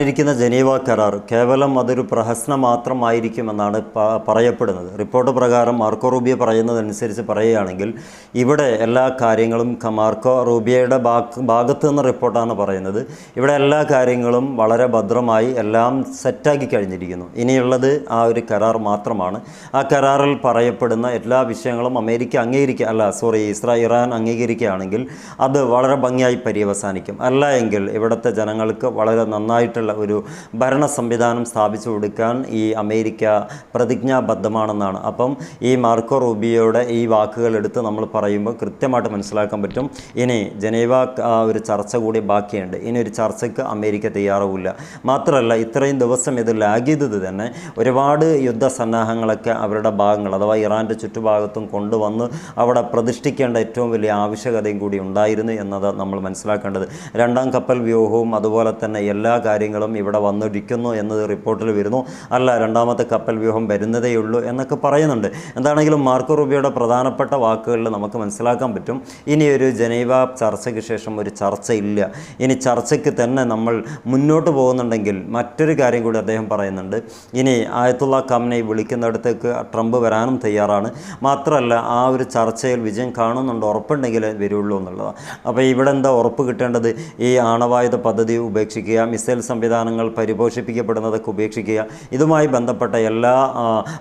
ഇരിക്കുന്ന ജനീവ കരാർ കേവലം അതൊരു പ്രഹസനം മാത്രമായിരിക്കുമെന്നാണ് പറയപ്പെടുന്നത്. റിപ്പോർട്ട് പ്രകാരം മാർക്കോ റൂബിയ പറയുന്നതനുസരിച്ച് പറയുകയാണെങ്കിൽ ഇവിടെ എല്ലാ കാര്യങ്ങളും മാർക്കോ റൂബിയയുടെ ഭാഗത്ത് നിന്ന് റിപ്പോർട്ടാണ് പറയുന്നത്. ഇവിടെ എല്ലാ കാര്യങ്ങളും വളരെ ഭദ്രമായി എല്ലാം സെറ്റാക്കി കഴിഞ്ഞിരിക്കുന്നു. ഇനിയുള്ളത് ആ ഒരു കരാർ മാത്രമാണ്. ആ കരാറിൽ പറയപ്പെടുന്ന എല്ലാ വിഷയങ്ങളും അമേരിക്ക അംഗീകരിക്കുക അല്ല സോറി ഇസ്രാ ഇറാൻ അംഗീകരിക്കുകയാണെങ്കിൽ അത് വളരെ ഭംഗിയായി പര്യവസാനിക്കും. അല്ല എങ്കിൽ ഇവിടുത്തെ ജനങ്ങൾക്ക് വളരെ നന്നായിട്ടുള്ള ഒരു ഭരണ സംവിധാനം സ്ഥാപിച്ചു കൊടുക്കാൻ ഈ അമേരിക്ക പ്രതിജ്ഞാബദ്ധമാണെന്നാണ്. അപ്പം ഈ മാർക്കോ റൂബിയോയുടെ ഈ വാക്കുകൾ എടുത്ത് നമ്മൾ പറയുമ്പോൾ കൃത്യമായിട്ട് മനസ്സിലാക്കാൻ പറ്റും. ഇനി ജനീവ ഒരു ചർച്ച കൂടി ബാക്കിയുണ്ട്. ഇനി ഒരു ചർച്ചയ്ക്ക് അമേരിക്ക തയ്യാറാവില്ല. മാത്രമല്ല ഇത്രയും ദിവസം ഇത് ലാഗ് ചെയ്തത് തന്നെ ഒരുപാട് യുദ്ധസന്നാഹങ്ങളൊക്കെ അവരുടെ ഭാഗങ്ങൾ അഥവാ ഇറാന്റെ ചുറ്റുഭാഗത്തും കൊണ്ടുവന്ന് അവിടെ പ്രതിഷ്ഠിക്കേണ്ട ഏറ്റവും വലിയ ആവശ്യകതയും കൂടി ഉണ്ടായിരുന്നു എന്നത് നമ്മൾ മനസ്സിലാക്കേണ്ടത്. രണ്ടാം കപ്പൽ വ്യൂഹവും അതുപോലെ തന്നെ എല്ലാ കാര്യങ്ങളും ഇവിടെ വന്നിരിക്കുന്നു എന്നത് റിപ്പോർട്ടിൽ വരുന്നു. അല്ല രണ്ടാമത്തെ കപ്പൽ വ്യൂഹം വരുന്നതേയുള്ളൂ എന്നൊക്കെ പറയുന്നുണ്ട്. എന്താണെങ്കിലും മാർക്കോ റൂബിയോയുടെ പ്രധാനപ്പെട്ട വാക്കുകളിൽ നമുക്ക് മനസ്സിലാക്കാൻ പറ്റും. ഇനി ഒരു ജനീവ ചർച്ചയ്ക്ക് ശേഷം ഒരു ചർച്ചയില്ല. ഇനി ചർച്ചയ്ക്ക് തന്നെ നമ്മൾ മുന്നോട്ട് പോകുന്നുണ്ടെങ്കിൽ മറ്റൊരു കാര്യം കൂടി അദ്ദേഹം പറയുന്നുണ്ട്. ഇനി ആയത്തുള്ള കമ്മനെ വിളിക്കുന്നിടത്തേക്ക് ട്രംപ് വരാനും തയ്യാറാണ്. മാത്രമല്ല ആ ഒരു ചർച്ചയിൽ വിജയം കാണുന്നുണ്ട് ഉറപ്പുണ്ടെങ്കിൽ വരുള്ളൂ എന്നുള്ളതാണ്. അപ്പോൾ ഇവിടെ എന്താ ഉറപ്പ് കിട്ടേണ്ടത്? ഈ ആണവായുധ പദ്ധതി ഉപേക്ഷിക്കുക മിസൈൽ സംവിധാനങ്ങൾ പരിപോഷിപ്പിക്കപ്പെടുന്നതൊക്കെ ഉപേക്ഷിക്കുക. ഇതുമായി ബന്ധപ്പെട്ട എല്ലാ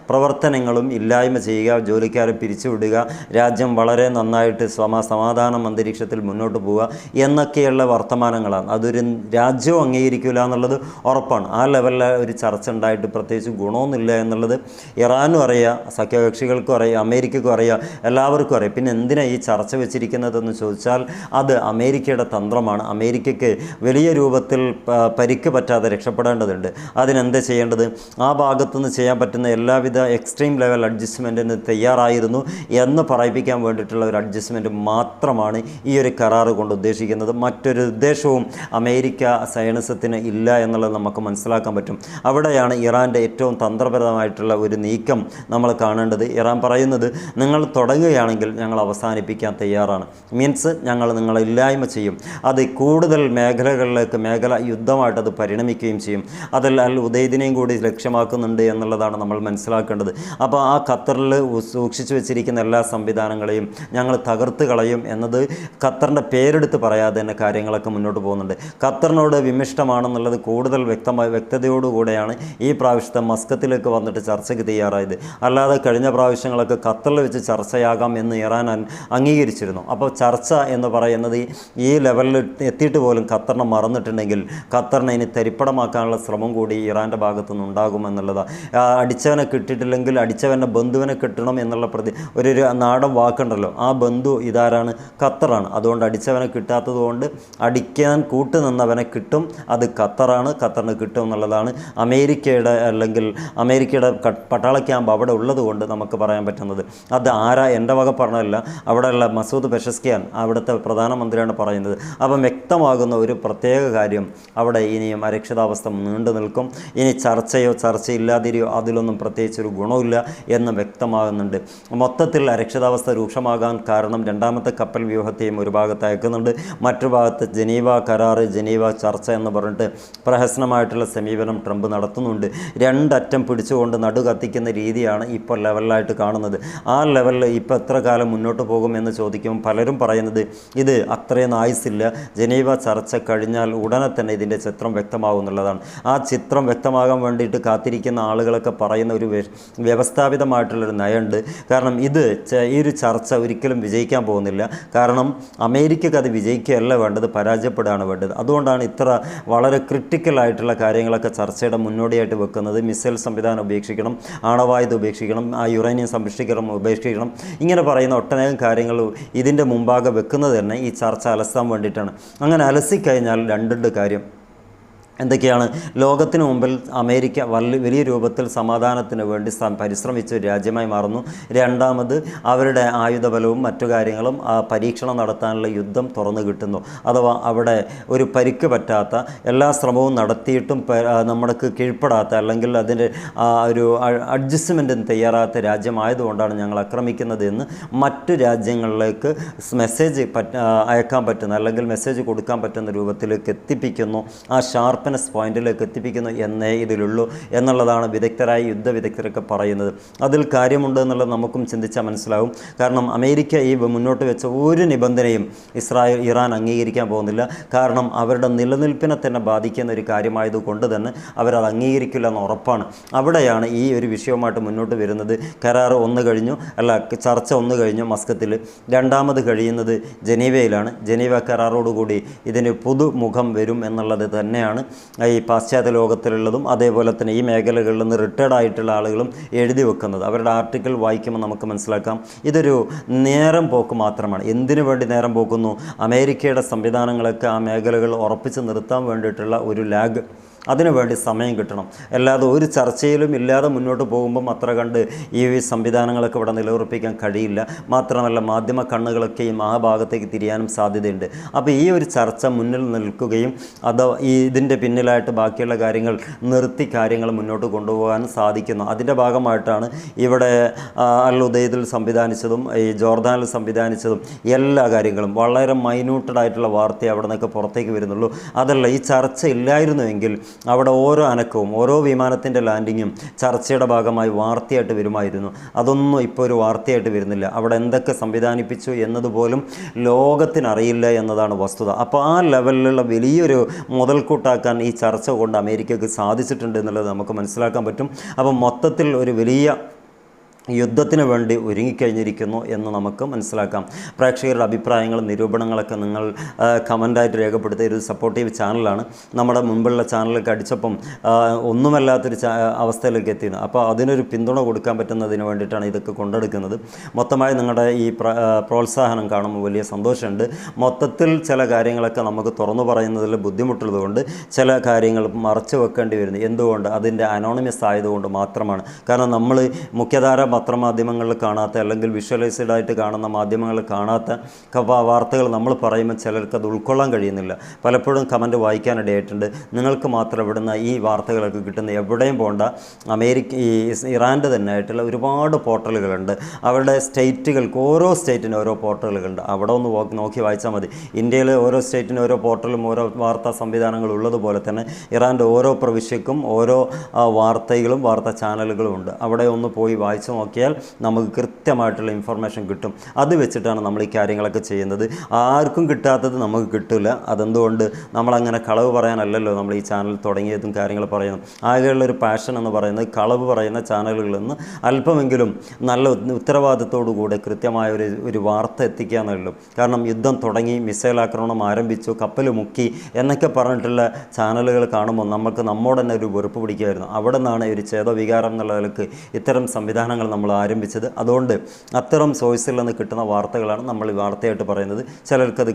പ്രവർത്തനങ്ങളും ഇല്ലായ്മ ചെയ്യുക ജോലിക്കാരെ പിരിച്ചുവിടുക രാജ്യം വളരെ നന്നായിട്ട് സമ സമാധാന അന്തരീക്ഷത്തിൽ മുന്നോട്ട് പോവുക എന്നൊക്കെയുള്ള വർത്തമാനങ്ങളാണ്. അതൊരു രാജ്യവും അംഗീകരിക്കില്ല എന്നുള്ളത് ഉറപ്പാണ്. ആ ലെവലിൽ ഒരു ചർച്ച ഉണ്ടായിട്ട് പ്രത്യേകിച്ച് ഗുണമൊന്നുമില്ല എന്നുള്ളത് ഇറാനും അറിയാം സഖ്യകക്ഷികൾക്കും അറിയാം അമേരിക്കക്കും അറിയാം എല്ലാവർക്കും അറിയാം. പിന്നെ എന്തിനാണ് ഈ ചർച്ച വെച്ചിരിക്കുന്നതെന്ന് ചോദിച്ചാൽ അത് അമേരിക്കയുടെ തന്ത്രമാണ്. അമേരിക്കയ്ക്ക് വലിയ രൂപത്തിൽ പരിക്ക് പറ്റാതെ രക്ഷപ്പെടേണ്ടതുണ്ട്. അതിനെന്താ ചെയ്യേണ്ടത്? ആ ഭാഗത്തുനിന്ന് ചെയ്യാൻ പറ്റുന്ന എല്ലാവിധ എക്സ്ട്രീം ലെവൽ അഡ്ജസ്റ്റ്മെന്റിന് തയ്യാറായിരുന്നു എന്ന് പറയിപ്പിക്കാൻ വേണ്ടിയിട്ടുള്ള ഒരു അഡ്ജസ്റ്റ്മെന്റ് മാത്രമാണ് ഈ ഒരു കരാറ് കൊണ്ട് ഉദ്ദേശിക്കുന്നത്. മറ്റൊരു ഉദ്ദേശവും അമേരിക്ക സയനിസത്തിന് ഇല്ല എന്നുള്ളത് നമുക്ക് മനസ്സിലാക്കാൻ പറ്റും. അവിടെയാണ് ഇറാന്റെ ഏറ്റവും തന്ത്രപരമായിട്ടുള്ള ഒരു നീക്കം നമ്മൾ കാണേണ്ടത്. ഇറാൻ പറയുന്നത് നിങ്ങൾ തുടങ്ങുകയാണെങ്കിൽ ഞങ്ങൾ അവസാനിപ്പിക്കാൻ തയ്യാറാണ്. മീൻസ് ഞങ്ങൾ നിങ്ങളെ ഇല്ലായ്മ ചെയ്യും. അത് കൂടുതൽ മേഖലകളിലേക്ക് മേഖല യുദ്ധമായിട്ട് അത് പരിണമിക്കുകയും ചെയ്യും. അതിൽ അൽ ഉദയദിനെയും കൂടി ലക്ഷ്യമാക്കുന്നുണ്ട് എന്നുള്ളതാണ് നമ്മൾ മനസ്സിലാക്കേണ്ടത്. അപ്പോൾ ആ ഖത്തറിൽ സൂക്ഷിച്ചു വെച്ചിരിക്കുന്ന എല്ലാ സംവിധാനങ്ങളെയും ഞങ്ങൾ തകർത്ത് കളയും എന്നത് ഖത്തറിന്റെ പേരെടുത്ത് പറയാതെ തന്നെ കാര്യങ്ങളൊക്കെ മുന്നോട്ട് പോകുന്നുണ്ട്. ഖത്തറിനോട് വിമിഷ്ടമാണെന്നുള്ളത് കൂടുതൽ വ്യക്തമായ വ്യക്തതയോടുകൂടെയാണ് ഈ പ്രാവശ്യത്തെ മസ്കത്തിലേക്ക് വന്നിട്ട് ചർച്ചയ്ക്ക് തയ്യാറായത്. അല്ലാതെ കഴിഞ്ഞ പ്രാവശ്യങ്ങളൊക്കെ ഖത്തറിൽ വെച്ച് ചർച്ചയാകാം എന്ന് ഇറാൻ അംഗീകരിച്ചിരുന്നു. അപ്പോൾ ചർച്ച എന്ന് പറയുന്നത് ഈ- ലെവലിൽ എത്തിയിട്ട് പോലും ഖത്തറിനെ മറന്നിട്ടുണ്ടെങ്കിൽ ഖത്തറിനെ ഇനി തരിപ്പടമാക്കാനുള്ള ശ്രമം കൂടി ഇറാന്റെ ഭാഗത്തു നിന്ന് ഉണ്ടാകുമെന്നുള്ളതാണ് അടിച്ചവനെ കിട്ടിയിട്ടില്ലെങ്കിൽ അടിച്ചവന്റെ ബന്ധുവിനെ കിട്ടണം എന്നുള്ള പ്രതി ഒരു നാടൻ വാക്കുണ്ടല്ലോ. ആ ബന്ധു ഇതാരാണ്? ഖത്തറാണ്. അതുകൊണ്ട് അടിച്ചവനെ കിട്ടാത്തത് കൊണ്ട് അടിക്കാൻ കൂട്ടുനിന്നവനെ കിട്ടും. അത് ഖത്തറാണ്. ഖത്തറിന് കിട്ടും എന്നുള്ളതാണ് അമേരിക്കയുടെ അല്ലെങ്കിൽ അമേരിക്കയുടെ പട്ടാള ക്യാമ്പ് അവിടെ ഉള്ളത് കൊണ്ട് നമുക്ക് പറയാൻ പറ്റുന്നത്. അത് ആരാ? എന്റെ വക പറഞ്ഞതല്ല. അവിടെയുള്ള മസൂദ് പെഷസ്കിയാൻ അവിടുത്തെ പ്രധാനമന്ത്രിയാണ് പറയുന്നത്. അപ്പം വ്യക്തമാകുന്ന ഒരു പ്രത്യേക കാര്യം അവിടെ ഇനിയും അരക്ഷിതാവസ്ഥ നീണ്ടു നിൽക്കും. ഇനി ചർച്ചയോ ചർച്ചയില്ലാതിരിയോ അതിലൊന്നും പ്രത്യേകിച്ച് ഒരു ഗുണമില്ല എന്ന് വ്യക്തമാകുന്നുണ്ട്. മൊത്തത്തിൽ അരക്ഷിതാവസ്ഥ രൂക്ഷമാകാൻ കാരണം രണ്ടാമത്തെ കപ്പൽ വ്യൂഹത്തെയും ഒരു ഭാഗത്ത് അയക്കുന്നുണ്ട്. മറ്റു ഭാഗത്ത് ജനീവ കരാറ് ജനീവ ചർച്ച എന്ന് പറഞ്ഞിട്ട് പ്രഹസനമായിട്ടുള്ള സമീപനം ട്രംപ് നടത്തുന്നുണ്ട്. രണ്ടറ്റം പിടിച്ചുകൊണ്ട് നടു കത്തിക്കുന്ന രീതിയാണ് ഇപ്പോൾ ലെവലിലായിട്ട് കാണുന്നത്. ആ ലെവലിൽ ഇപ്പോൾ എത്ര കാലം മുന്നോട്ട് പോകും എന്ന് ചോദിക്കുമ്പോൾ പലരും പറയുന്നത് ഇത് അത്രയും ആയുസില്ല ജനീവ ചർച്ച കഴിഞ്ഞാൽ ഉടനെ തന്നെ ഇതിന്റെ ചിത്രം വ്യക്തമാകും എന്നുള്ളതാണ്. ആ ചിത്രം വ്യക്തമാകാൻ വേണ്ടിയിട്ട് കാത്തിരിക്കുന്ന ആളുകളൊക്കെ പറയുന്ന ഒരു വ്യ- വ്യവസ്ഥാപിതമായിട്ടുള്ളൊരു നയമുണ്ട്. കാരണം ഇത് ഈ ഒരു ചർച്ച ഒരിക്കലും വിജയിക്കാൻ പോകുന്നില്ല. കാരണം അമേരിക്കക്ക് അത് വിജയിക്കുകയല്ല വേണ്ടത് പരാജയപ്പെടുകയാണ് വേണ്ടത്. അതുകൊണ്ടാണ് ഇത്ര വളരെ ക്രിട്ടിക്കലായിട്ടുള്ള കാര്യങ്ങളൊക്കെ ചർച്ചയുടെ മുന്നോടിയായിട്ട് വെക്കുന്നത്. മിസൈൽ സംവിധാനം ഉപേക്ഷിക്കണം ആണവായുധം ഉപേക്ഷിക്കണം ആ യുറേനിയം സംരക്ഷിക്കണം ഉപേക്ഷിക്കണം. ഇങ്ങനെ പറയുന്ന ഒട്ടനേകം കാര്യങ്ങൾ ഇതിന്റെ മുമ്പാകെ വെക്കുന്നത് തന്നെ ഈ ചർച്ച അലസാൻ വേണ്ടിയിട്ടാണ്. അങ്ങനെ അലസിക്കഴിഞ്ഞാൽ രണ്ടുണ്ട് കാര്യം. എന്തൊക്കെയാണ്? ലോകത്തിന് മുമ്പിൽ അമേരിക്ക വലിയ വലിയ രൂപത്തിൽ സമാധാനത്തിന് വേണ്ടി പരിശ്രമിച്ച ഒരു രാജ്യമായി മാറുന്നു. രണ്ടാമത് അവരുടെ ആയുധബലവും മറ്റു കാര്യങ്ങളും പരീക്ഷണം നടത്താനുള്ള യുദ്ധം തുറന്നു കിട്ടുന്നു. അഥവാ അവിടെ ഒരു പരിക്ക് പറ്റാത്ത എല്ലാ ശ്രമവും നടത്തിയിട്ടും നമ്മൾക്ക് കീഴ്പ്പെടാത്ത അല്ലെങ്കിൽ അതിന്റെ ഒരു അഡ്ജസ്റ്റ്മെന്റിന് തയ്യാറാത്ത രാജ്യമായതുകൊണ്ടാണ് ഞങ്ങൾ ആക്രമിക്കുന്നത് എന്ന് മറ്റു രാജ്യങ്ങളിലേക്ക് മെസ്സേജ് അയക്കാൻ പറ്റുന്ന അല്ലെങ്കിൽ മെസ്സേജ് കൊടുക്കാൻ പറ്റുന്ന രൂപത്തിലേക്ക് എത്തിപ്പിക്കുന്നു. ആ ഷാർപ്പ് ഹാപ്പിനെസ് പോയിന്റിലേക്ക് എത്തിപ്പിക്കുന്നു എന്നേ ഇതിലുള്ളൂ എന്നുള്ളതാണ് വിദഗ്ധരായ യുദ്ധ വിദഗ്ധരൊക്കെ പറയുന്നത്. അതിൽ കാര്യമുണ്ട് എന്നുള്ളത് നമുക്കും ചിന്തിച്ചാൽ മനസ്സിലാവും. കാരണം അമേരിക്ക ഈ മുന്നോട്ട് വെച്ച ഒരു നിബന്ധനയും ഇസ്രായേൽ ഇറാൻ അംഗീകരിക്കാൻ പോകുന്നില്ല. കാരണം അവരുടെ നിലനിൽപ്പിനെ തന്നെ ബാധിക്കുന്ന ഒരു കാര്യമായതുകൊണ്ട് തന്നെ അവരത് അംഗീകരിക്കില്ല എന്ന് ഉറപ്പാണ്. അവിടെയാണ് ഈ ഒരു വിഷയവുമായിട്ട് മുന്നോട്ട് വരുന്നത്. കരാർ ഒന്ന് കഴിഞ്ഞു. അല്ല ചർച്ച ഒന്ന് കഴിഞ്ഞു മസ്കത്തിൽ. രണ്ടാമത് കഴിയുന്നത് ജനീവയിലാണ്. ജനീവ കരാറോടുകൂടി ഇതിന് പുതുമുഖം വരും എന്നുള്ളത് തന്നെയാണ് ഈ പാശ്ചാത്യ ലോകത്തിലുള്ളതും അതേപോലെ തന്നെ ഈ മേഖലകളിൽ നിന്ന് റിട്ടയർഡ് ആയിട്ടുള്ള ആളുകളും എഴുതി വെക്കുന്നത്. അവരുടെ ആർട്ടിക്കിൾ വായിക്കുമ്പോൾ നമുക്ക് മനസ്സിലാക്കാം. ഇതൊരു നേരം പോക്ക് മാത്രമാണ്. എന്തിനു വേണ്ടി നേരം പോക്കുന്നു? അമേരിക്കയുടെ സംവിധാനങ്ങളൊക്കെ ആ മേഖലകൾ ഉറപ്പിച്ച് നിർത്താൻ വേണ്ടിയിട്ടുള്ള ഒരു ലാഗ്. അതിനുവേണ്ടി സമയം കിട്ടണം. അല്ലാതെ ഒരു ചർച്ചയിലും ഇല്ലാതെ മുന്നോട്ട് പോകുമ്പം അത്ര കണ്ട് ഈ സംവിധാനങ്ങളൊക്കെ ഇവിടെ നിലയുറപ്പിക്കാൻ കഴിയില്ല. മാത്രമല്ല മാധ്യമ കണ്ണുകളൊക്കെയും ആ ഭാഗത്തേക്ക് തിരിയാനും സാധ്യതയുണ്ട്. അപ്പോൾ ഈ ഒരു ചർച്ച മുന്നിൽ നിൽക്കുകയും അത് ഈ ഇതിന്റെ പിന്നിലായിട്ട് ബാക്കിയുള്ള കാര്യങ്ങൾ നിർത്തി കാര്യങ്ങൾ മുന്നോട്ട് കൊണ്ടുപോകാനും സാധിക്കുന്നു. അതിന്റെ ഭാഗമായിട്ടാണ് ഇവിടെ അൽ ഉദയത്തിൽ സംവിധാനിച്ചതും ഈ ജോർദാനിൽ സംവിധാനിച്ചതും എല്ലാ കാര്യങ്ങളും. വളരെ മൈന്യൂട്ടഡായിട്ടുള്ള വാർത്തയെ വാർത്ത അവിടെ നിന്നൊക്കെ പുറത്തേക്ക് വരുന്നുള്ളൂ. അതല്ല ഈ ചർച്ച ഇല്ലായിരുന്നുവെങ്കിൽ അവിടെ ഓരോ അനക്കവും ഓരോ വിമാനത്തിന്റെ ലാൻഡിങ്ങും ചർച്ചയുടെ ഭാഗമായി വാർത്തയായിട്ട് വരുമായിരുന്നു. അതൊന്നും ഇപ്പോൾ ഒരു വാർത്തയായിട്ട് വരുന്നില്ല. അവിടെ എന്തൊക്കെ സംവിധാനിപ്പിച്ചു എന്നതുപോലും ലോകത്തിനറിയില്ല എന്നതാണ് വസ്തുത. അപ്പോൾ ആ ലെവലിലുള്ള വലിയൊരു മുതൽക്കൂട്ടാക്കാൻ ഈ ചർച്ച കൊണ്ട് അമേരിക്കയ്ക്ക് സാധിച്ചിട്ടുണ്ട് എന്നുള്ളത് നമുക്ക് മനസ്സിലാക്കാൻ പറ്റും. അപ്പോൾ മൊത്തത്തിൽ ഒരു വലിയ യുദ്ധത്തിന് വേണ്ടി ഒരുങ്ങിക്കഴിഞ്ഞിരിക്കുന്നു എന്ന് നമുക്ക് മനസ്സിലാക്കാം. പ്രേക്ഷകരുടെ അഭിപ്രായങ്ങളും നിരൂപണങ്ങളൊക്കെ നിങ്ങൾ കമന്റായിട്ട് രേഖപ്പെടുത്തിയ ഒരു സപ്പോർട്ടീവ് ചാനലാണ് നമ്മുടെ മുമ്പുള്ള ചാനലൊക്കെ അടിച്ചപ്പം ഒന്നുമല്ലാത്തൊരു അവസ്ഥയിലേക്ക് എത്തിയത് അപ്പോൾ അതിനൊരു പിന്തുണ കൊടുക്കാൻ പറ്റുന്നതിന് വേണ്ടിയിട്ടാണ് ഇതൊക്കെ കൊണ്ടെടുക്കുന്നത്. മൊത്തമായി നിങ്ങളുടെ ഈ പ്രോത്സാഹനം കാണുമ്പോൾ വലിയ സന്തോഷമുണ്ട്. മൊത്തത്തിൽ ചില കാര്യങ്ങളൊക്കെ നമുക്ക് തുറന്നു പറയുന്നതിൽ ബുദ്ധിമുട്ടുള്ളതുകൊണ്ട് ചില കാര്യങ്ങൾ മറച്ചു വെക്കേണ്ടി വരുന്നു. എന്തുകൊണ്ട്? അതിന്റെ അനോണിമസ് ആയതുകൊണ്ട് മാത്രമാണ്. കാരണം നമ്മൾ മുഖ്യധാര പത്രമാധ്യമങ്ങളിൽ കാണാത്ത അല്ലെങ്കിൽ വിഷ്വലൈസ്ഡ് ആയിട്ട് കാണുന്ന മാധ്യമങ്ങളിൽ കാണാത്ത വാർത്തകൾ നമ്മൾ പറയുമ്പോൾ ചിലർക്ക് അത് ഉൾക്കൊള്ളാൻ കഴിയുന്നില്ല. പലപ്പോഴും കമന്റ് വായിക്കാനിടയായിട്ടുണ്ട്. നിങ്ങൾക്ക് മാത്രം ഇവിടുന്ന് ഈ വാർത്തകളൊക്കെ കിട്ടുന്ന എവിടെയും പോകണ്ട അമേരിക്ക ഈ ഇറാന്റെ തന്നെ ആയിട്ടുള്ള ഒരുപാട് പോർട്ടലുകളുണ്ട്. അവരുടെ സ്റ്റേറ്റുകൾക്ക് ഓരോ സ്റ്റേറ്റിനും ഓരോ പോർട്ടലുകളുണ്ട്. അവിടെ ഒന്ന് നോക്കി വായിച്ചാൽ മതി. ഇന്ത്യയിലെ ഓരോ സ്റ്റേറ്റിനും ഓരോ പോർട്ടലും ഓരോ വാർത്താ സംവിധാനങ്ങൾ ഉള്ളതുപോലെ തന്നെ ഇറാന്റെ ഓരോ പ്രവിശ്യക്കും ഓരോ വാർത്തകളും വാർത്താ ചാനലുകളും ഉണ്ട്. അവിടെ ഒന്ന് പോയി വായിച്ചു നോക്കിയാൽ നമുക്ക് കൃത്യമായിട്ടുള്ള ഇൻഫർമേഷൻ കിട്ടും. അത് വെച്ചിട്ടാണ് നമ്മൾ ഈ കാര്യങ്ങളൊക്കെ ചെയ്യുന്നത്. ആർക്കും കിട്ടാത്തത് നമുക്ക് കിട്ടില്ല അതെന്തുകൊണ്ട്? നമ്മളങ്ങനെ കളവ് പറയാനല്ലല്ലോ നമ്മൾ ഈ ചാനൽ തുടങ്ങിയതും കാര്യങ്ങൾ പറയുന്നു ആകെയുള്ള ഒരു പാഷൻ എന്ന് പറയുന്നത് കളവ് പറയുന്ന ചാനലുകളിൽ നിന്ന് അല്പമെങ്കിലും നല്ല ഉത്തരവാദിത്തോടുകൂടെ കൂടെ കൃത്യമായ ഒരു ഒരു വാർത്ത എത്തിക്കുക എന്നുള്ളൂ കാരണം യുദ്ധം തുടങ്ങി മിസൈൽ ആക്രമണം ആരംഭിച്ചു കപ്പൽ മുക്കി എന്നൊക്കെ പറഞ്ഞിട്ടുള്ള ചാനലുകൾ കാണുമ്പോൾ നമുക്ക് നമ്മോട് തന്നെ ഒരു വെറുപ്പ് പിടിക്കുമായിരുന്നു. അവിടെ നിന്നാണ് ഒരു ചേതവികാരം എന്നുള്ള നിലയ്ക്ക് ഇത്തരം സംവിധാനങ്ങൾ നമ്മൾ ആരംഭിച്ചത്. അതുകൊണ്ട് അത്തരം സോഴ്സിൽ നിന്ന് കിട്ടുന്ന വാർത്തകളാണ് നമ്മൾ വാർത്തയായിട്ട് പറയുന്നത്. ചിലർക്കത്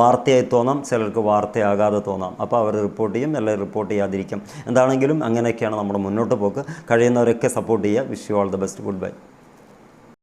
വാർത്തയായി തോന്നാം ചിലർക്ക് വാർത്തയാകാതെ തോന്നാം. അപ്പോൾ അവർ റിപ്പോർട്ട് ചെയ്യും അല്ലെങ്കിൽ റിപ്പോർട്ട് ചെയ്യാതിരിക്കും. എന്താണെങ്കിലും അങ്ങനെയൊക്കെയാണ് നമ്മുടെ മുന്നോട്ട് പോക്ക്. കഴിയുന്നവരൊക്കെ സപ്പോർട്ട് ചെയ്യുക. Wish you all the best goodbye